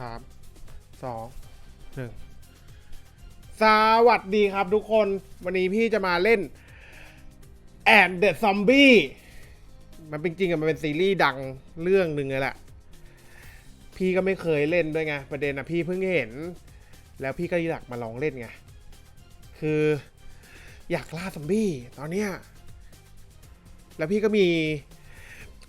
สามสองหนึ่งสวัสดีครับทุกคน วันนี้พี่จะมาเล่น and the zombie มันเป็นจริงอะมันเป็นซีรีส์ดังเรื่องหนึ่งเลยแหละพี่ก็ไม่เคยเล่นด้วยไงประเด็นอะพี่เพิ่งเห็น แล้วพี่ก็อยากมาลองเล่นไงคืออยากล่าซอมบี้ตอนเนี้ยแล้วพี่ก็มี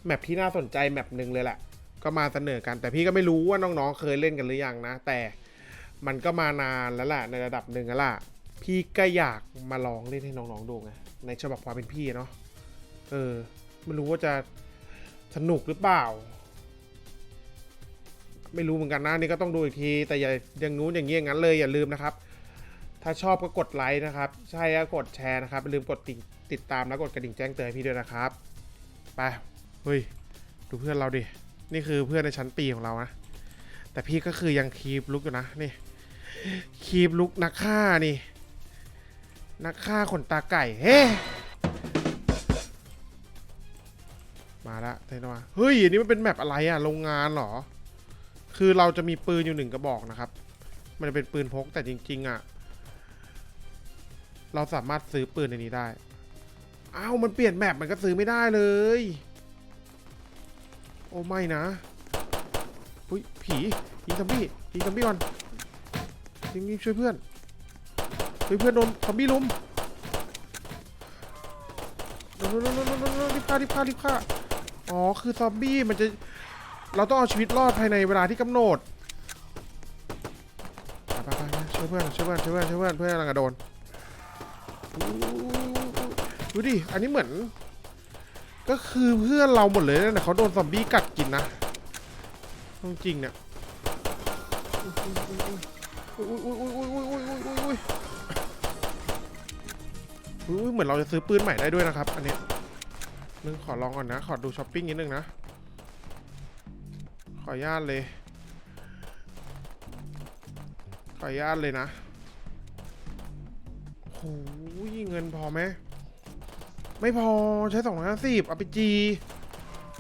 แมปที่น่าสนใจแมปหนึ่งเลยแหละ ก็มาเสนอกัน แต่พี่ก็ไม่รู้ว่าน้องๆเคยเล่นกันหรือยังนะ แต่มันก็มานานแล้วแหละในระดับหนึ่งแล้วล่ะ พี่ก็อยากมาลองเล่นให้น้องๆดูไงในฉบับความเป็นพี่เนาะเออไม่รู้ว่าจะสนุกหรือเปล่า ไม่รู้เหมือนกันนะนี่ก็ต้องดูอีกที แต่อย่าอย่างนู้นอย่างนี้อย่างนั้นเลยอย่าลืมนะครับ ถ้าชอบก็กดไลค์นะครับ ใช่ก็กดแชร์นะครับอย่าลืมกดติดติดตามแล้วกดกระดิ่งแจ้งเตือนให้พี่ด้วยนะครับไปเฮ้ยดูเพื่อนเราดิ นี่คือเพื่อนในชั้นปีของเรานะแต่พี่ก็คือยังคีบลุกอยู่นะนี่คีบลุกนักฆ่านี่ นักฆ่าขนตาไก่เฮ้มาละเทนมาเฮ้ยอันนี้มันเป็นแมปอะไรอะโรงงานเหรอ คือเราจะมีปืนอยู่หนึ่งกระบอกนะครับ มันเป็นปืนพกแต่จริง ๆอะเราสามารถซื้อปืนในนี้ได้อ้าวมันเปลี่ยนแมปมันก็ซื้อไม่ได้เลย โอ้ไม่นะอุ้ยผียิงซอมบี้ยิงซอมบี้ก่อนยิงยิงช่วยเพื่อนเฮ้ยเพื่อนโดนซอมบี้ลุมโดนโดนโดนโดนรีบฆ่ารีบฆ่ารีบฆ่าอ๋อคือซอมบี้มันจะเราต้องเอาชีวิตรอดภายในเวลาที่กำหนดไปไปไปช่วยเพื่อนช่วยเพื่อนช่วยเพื่อนช่วยเพื่อนเพื่อนกำลังโดนดูดิอันนี้เหมือน ก็คือเพื่อนเราหมดเลยนะเขาโดนซอมบี้กัดกินนะจริงเนี่ยอุ้ยเหมือนเราจะซื้อปืนใหม่ได้ด้วยนะครับ อันนี้นึงขอลองก่อนนะ ขอดูช้อปปิ้งนิดนึงนะ ขออนุญาตเลย ขออนุญาตเลยนะโอ้ยเงินพอไหม ไม่พอใช้สองร้อยห้าสิบเอาไปจี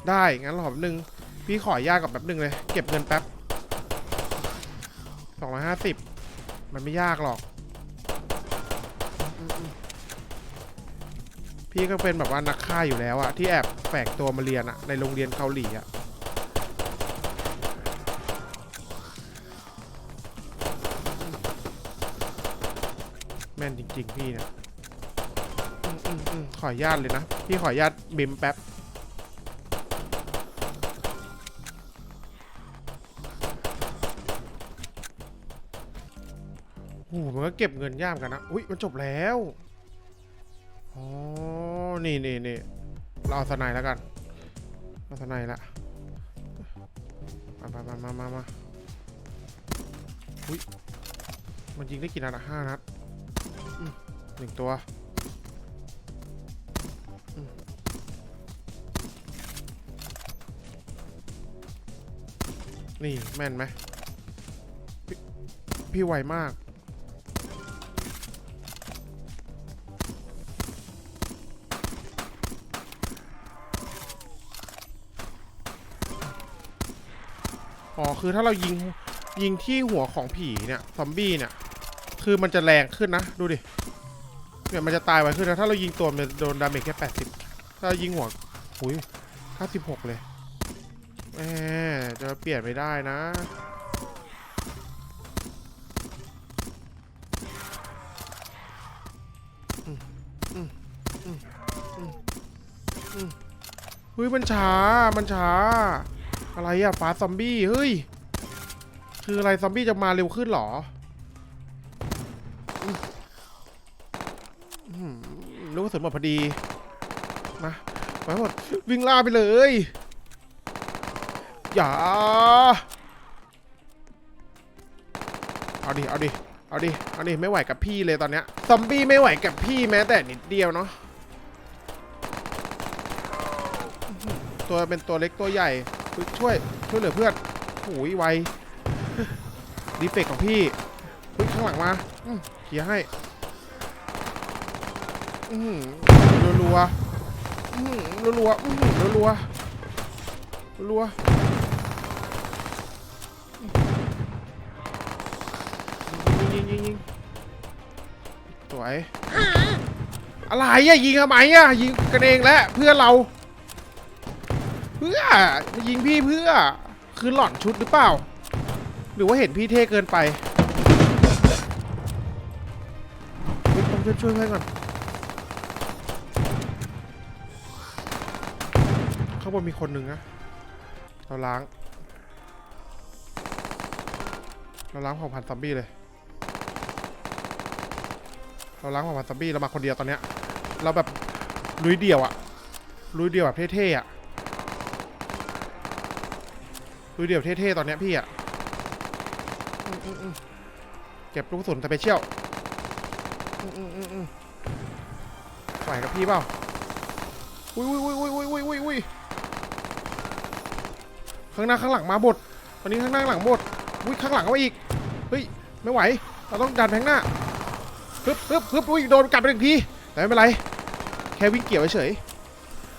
ได้งั้นรอแป๊บนึง พี่ขอยากกับแป๊บนึงเลย เก็บเงินแป๊บสองร้อยห้าสิบมันไม่ยากหรอก พี่ก็เป็นแบบว่านักฆ่าอยู่แล้วอะที่แอบแฝงตัวมาเรียนอะในโรงเรียนเกาหลีอะแม่นจริง ๆ พี่เนี่ย อืมอืมขออนุญาตเลยนะ พี่ขออนุญาตบิมแป๊บ โอ้โหมันก็เก็บเงินยากเหมือนกันนะ อุ้ยมันจบแล้ว อ๋อ นี่นี่นี่เราเอาสไนด์แล้วกันเอาสไนด์ละมามามามามามาอุ้ย มันยิงได้กี่นัดอะห้านัดอืมหนึ่งตัว นี่แม่นไหมพพี่ไวมาก อ๋อ คือถ้าเรายิงยิงที่หัวของผีเนี่ย ซอมบี้เนี่ย คือมันจะแรงขึ้นนะ ดูดิ เนี่ยมันจะตายไวขึ้นนะ ถ้าเรายิงตัวมันโดนดาเมจแค่ 80 ถ้ายิงหัวหุย56 เลย แหมจะเปลี่ยนไม่ได้นะเฮ้ยมันช้า มันช้า อะไรอะฟ้าซอมบี้เฮ้ย คืออะไรซอมบี้จะมาเร็วขึ้นหรอรู้ว่าสมหมดพอดี มามาหมดวิ่งล่าไปเลย อย่า เอาดิ เอาดิ เอาดิ เอาดิ ไม่ไหวกับพี่เลยตอนเนี้ย ซอมบี้ไม่ไหวกับพี่แม้แต่นิดเดียวเนาะ ตัวเป็นตัวเล็กตัวใหญ่ ช่วย ช่วยเหลือเพื่อนโอ้ยไวดีเฟกของพี่เฮ้ยข้างหลังมาเคลียให้อือหือรัวรัวรัวรัว ยิงยิงสวยอะไรอะยิงทำไมอะยิงกันเองและเพื่อเรา เพื่อมายิงพี่เพื่อคือหล่อนชุดหรือเปล่า หรือว่าเห็นพี่เท่เกินไปเฮ้ยต้องช่วยช่วยเพื่อนก่อนข้างบนมีคนหนึ่งนะเราล้าง เราล้างเผ่าพันซอมบี้เลย เราล้างเผ่าพันธุ์ซอมบี้เรามาคนเดียวตอนเนี้ย เราแบบลุยเดี่ยวอะลุยเดี่ยวแบบเท่ๆอะลุยเดี่ยวเท่ๆตอนเนี้ยพี่อะอืมอืมอืมเก็บลูกกระสุนสเปเชียลอืมอืมอืมอืมไหวกับพี่เปล่าอุ้ยอุ้ยอุ้ยอุ้ยอุ้ยอุ้ยอุ้ยข้างหน้าข้างหลังมาบดตอนนี้ข้างหน้าข้างหลังหมดอุ้ยข้างหลังก็มาอีก เฮ้ย ไม่ไหว เราต้องดันแพงหน้า ฮึบฮึบฮึบอุ้ยโดนกัดไปหนึ่งทีแต่ไม่เป็นไร แค่วิ่งเกี่ยวเฉย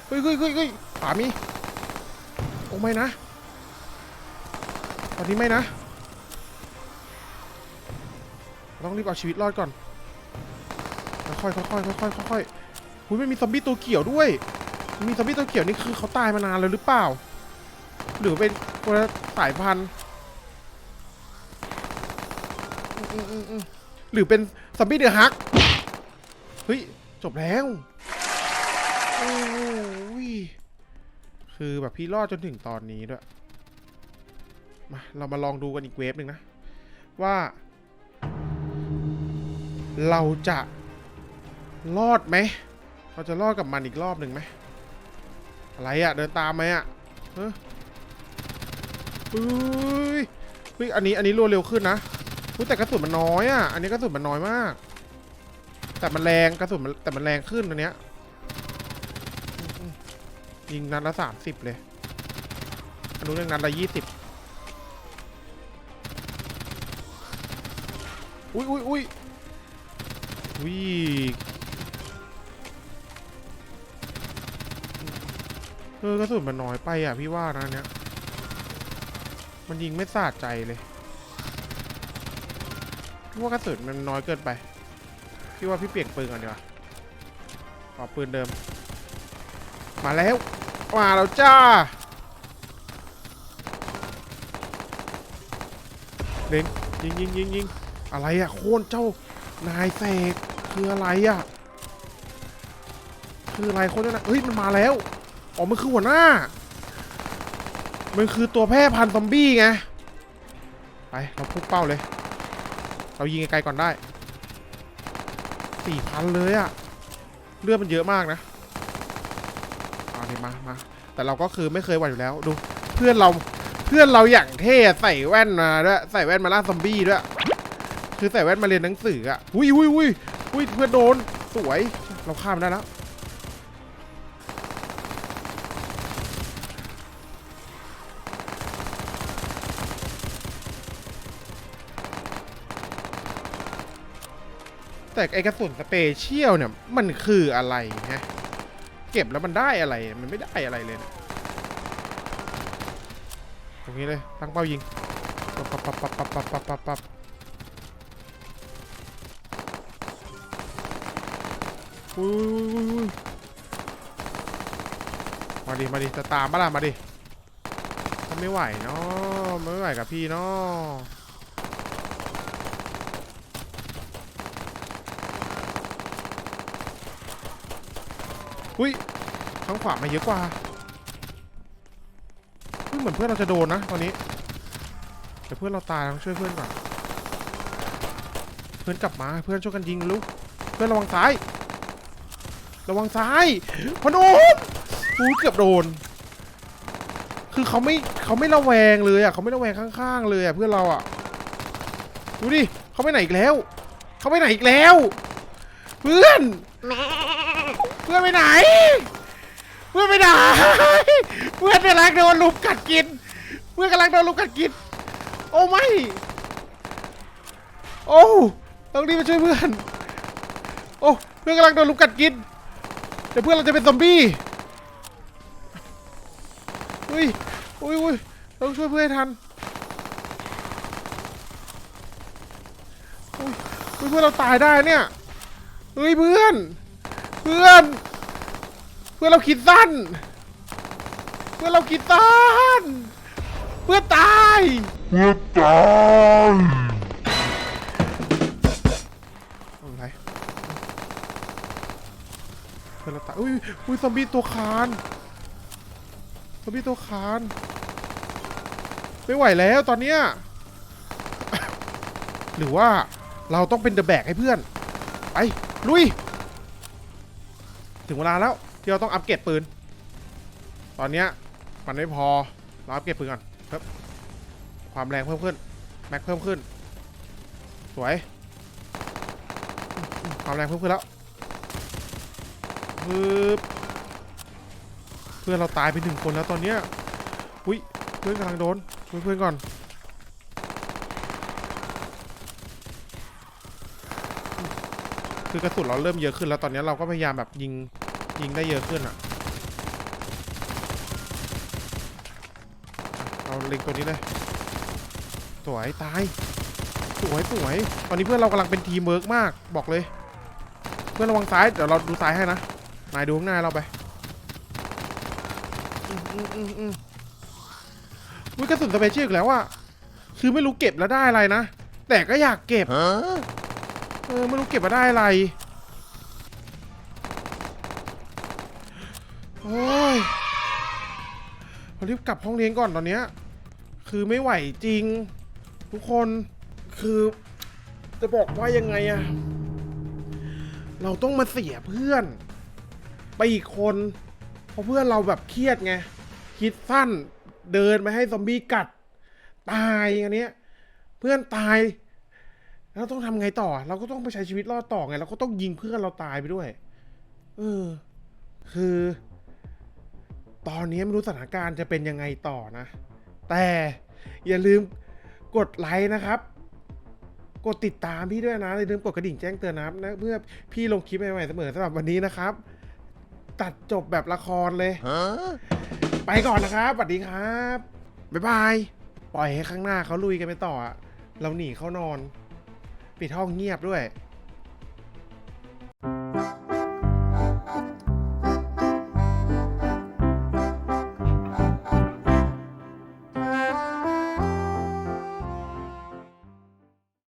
เฮ้ยเฮ้ยเฮ้ยเฮ้ยขวามีโอ้ไม่นะตอนนี้ไม่นะ ต้องรีบเอาชีวิตรอดก่อนค่อยๆค่อยๆค่อยๆค่อยๆหุ้ยไม่มีซอมบี้ตัวเกี่ยวด้วย มีซอมบี้ตัวเกี่ยวนี่คือเขาตายมานานแล้วหรือเปล่า หรือเป็นคนสายพันธุ์อืมอืมอืมอืม หรือเป็นซอมบี้เดือฮัก เฮ้ย จบแล้ว โอ้ย คือแบบพี่รอดจนถึงตอนนี้ด้วย มา เรามาลองดูกันอีกเวฟหนึ่งนะ ว่า เราจะรอดไหม เราจะรอดกับมันอีกรอบหนึ่งไหม อะไรอะเดินตามไหมอะเฮ้ยเฮ้ยเฮ้ย อันนี้ อันนี้รัวเร็วขึ้นนะ อุ๊ยแต่กระสุนมันน้อยอะ อันนี้กระสุนมันน้อยมาก แต่มันแรงกระสุนมันแต่มันแรงขึ้นอันเนี้ย ยิงนัดละสามสิบเลยอันนู้นยังนัดละยี่สิบอุ้ยอุ้ยอุ้ยอุ้ยเออกระสุนมันน้อยไปอะพี่ว่านะเนี้ยมันยิงไม่สาดใจเลย พว่ากระสุนมันน้อยเกินไปพี่ว่าพี่เปลี่ยนปืนก่อนดีกว่าขอปืนเดิม มาแล้ว มาแล้วจ้าเล็งยิงยิงยิงยิงอะไรอะโค่นเจ้านายเสกคืออะไรอะคืออะไรโค่นเจ้านายเฮ้ยมันมาแล้วอ๋อมันคือหัวหน้า มันคือตัวแพร่พันธุ์ซอมบี้ไงไปเราพุ่งเป้าเลย เรายิงไกลๆก่อนได้สี่พันเลยอะเลือดมันเยอะมากนะเอาดิมามาแต่เราก็คือไม่เคยหวั่นอยู่แล้วดู เพื่อนเราเพื่อนเราอย่างเท่ใส่แว่นมาด้วยใส่แว่นมาล่าซอมบี้ด้วยคือใส่แว่นมาเรียนหนังสืออะอุ้ยอุ้ยอุ้ยอุ้ยเพื่อนโดนสวย เราข้ามได้แล้ว แต่ไอกระสุนสเปเชียลเนี่ยมันคืออะไรฮะเก็บแล้วมันได้อะไรมันไม่ได้อะไรเลยนะตรงนี้เลยตั้งเป้ายิงปับปับปับปับปับปับปับปับปับอุ้ยมาดิมาดิจะตามปะล่ะมาดิมันไม่ไหวเนาะมันไม่ไหวกับพี่เนาะ อุ้ยข้างขวามาเยอะกว่าเฮ้ยเหมือนเพื่อนเราจะโดนนะตอนนี้แต่เพื่อนเราตายต้องช่วยเพื่อนก่อนเพื่อนกลับมาเพื่อนช่วยกันยิงลูกเพื่อนระวังซ้าย ระวังซ้ายพนมอุ้ยเกือบโดน คือเขาไม่เขาไม่ระแวงเลยอะเขาไม่ระแวงข้างๆเลยอะเพื่อนเราอะดูดิเขาไปไหนอีกแล้วเขาไปไหนอีกแล้ว เพื่อน พื่อนไปไหน เพื่อนไปไหน เพื่อนกำลังโดนลุมกัดกิน เพื่อนกำลังโดนลุมกัดกิน โอ้ไม่ โอ้ต้องรีบมาช่วยเพื่อน โอ้เพื่อนกำลังโดนลุมกัดกิน เดี๋ยวเพื่อนเราจะเป็นซอมบี้อุ้ยอุ้ยอุ้ยต้องช่วยเพื่อนให้ทันอุ๊ยเพื่อนเราตายได้เนี่ย เฮ้ยเพื่อน พื่อน เพื่อนเราคิดสั้น เพื่อนเราคิดสั้นเพื่อนตายอะไรเพื่อนเราตายอุ้ยอุ้ยซอมบี้ตัวคานซอมบี้ตัวคานไม่ไหวแล้วตอนเนี้ยหรือว่าเราต้องเป็นเดอะแบกให้เพื่อน ไป ลุย ถึงเวลาแล้วที่เราต้องอัปเกรดปืน ตอนเนี้ยมันไม่พอเราอัปเกรดปืนก่อนเพิ่มความแรงเพิ่มขึ้นแม็กเพิ่มขึ้น สวย ความแรงเพิ่มขึ้นแล้วปึ๊บเพื่อนเราตายไปหนึ่งคนแล้วตอนเนี้ยอุ้ยเพื่อนกำลังโดนช่วยเพื่อนก่อนคือกระสุนเราเริ่มเยอะขึ้นแล้วตอนนี้เราก็พยายามแบบยิง ยิงได้เยอะขึ้นอะเอาเล็งตัวนี้เลยสวยตายสวยสวยตอนนี้เพื่อนเรากำลังเป็นทีมเวิร์กมากบอกเลย เพื่อนระวังซ้ายเดี๋ยวเราดูซ้ายให้นะนายดูข้างหน้าเราไปอืมอืมอืมอืมอุ้ยกระสุนสเปเชียลอีกแล้วอะคือไม่รู้เก็บแล้วได้อะไรนะ แต่ก็อยากเก็บเออไม่รู้เก็บมาได้อะไร โอ้ยเรารีบกลับห้องเรียนก่อนตอนเนี้ย คือไม่ไหวจริง ทุกคนคือจะบอกว่ายังไงอะเราต้องมาเสียเพื่อน ไปอีกคน เพราะเพื่อนเราแบบเครียดไง คิดสั้นเดินไปให้ซอมบี้กัด ตายอันเนี้ย เพื่อนตาย แล้วต้องทำไงต่อ เราก็ต้องไปใช้ชีวิตรอดต่อไง เราก็ต้องยิงเพื่อนเราตายไปด้วย เออ คือ ตอนนี้ไม่รู้สถานการณ์จะเป็นยังไงต่อนะ แต่อย่าลืมกดไลค์นะครับ กดติดตามพี่ด้วยนะอย่าลืมกดกระดิ่งแจ้งเตือนนะครับนะเพื่อพี่ลงคลิปใหม่ๆเสมอสำหรับวันนี้นะครับ ตัดจบแบบละครเลย ไปก่อนนะครับสวัสดีครับ บ๊ายบาย ปล่อยให้ข้างหน้าเขาลุยกันไปต่ออะเราหนีเข้านอน ปิดห้องเงียบด้วย